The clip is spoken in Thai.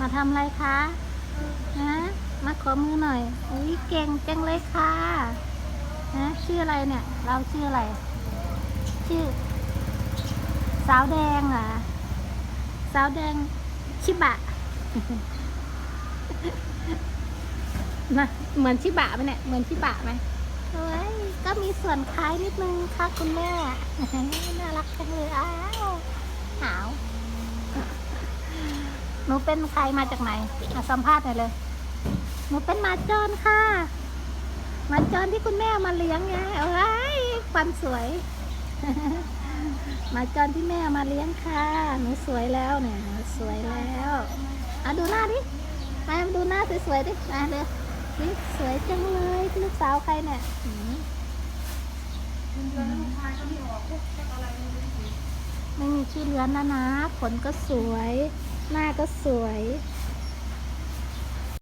มาทำอะไรคะฮะมาขอมือหน่อยอุ้ยเก่งจังเลยค่ะฮะชื่ออะไรเนี่ย เราชื่ออะไร ชื่อ สาวแดงเหรอสาวแดงชิบะนะเหมือนชิบะไหมเนี่ย เหมือนชิบะไหมเฮ้ย ก็มีส่วนคล้ายนิดนึงค่ะคุณแม่ น่ารักจังเลยอ้าวหาว ห นูเป็นใครมาจากไหนมาสัมภาษณ์หน่อยเลย หนูเป็นหมาจรค่ะ หมาจรที่คุณแม่เอามาเลี้ยงไงเอ้ยฟันสวย หมาจรที่แม่เอามาเลี้ยงค่ะ หนูสวยแล้วเนี่ย สวยแล้วอะดูหน้าดิมาดูหน้าสวยๆดิมาเลยนี่สวยจังเลยลูกสาวใครเนี่ยไม่มีชื่อเรือนแล้วนะขนก็สวย หน้าก็สวย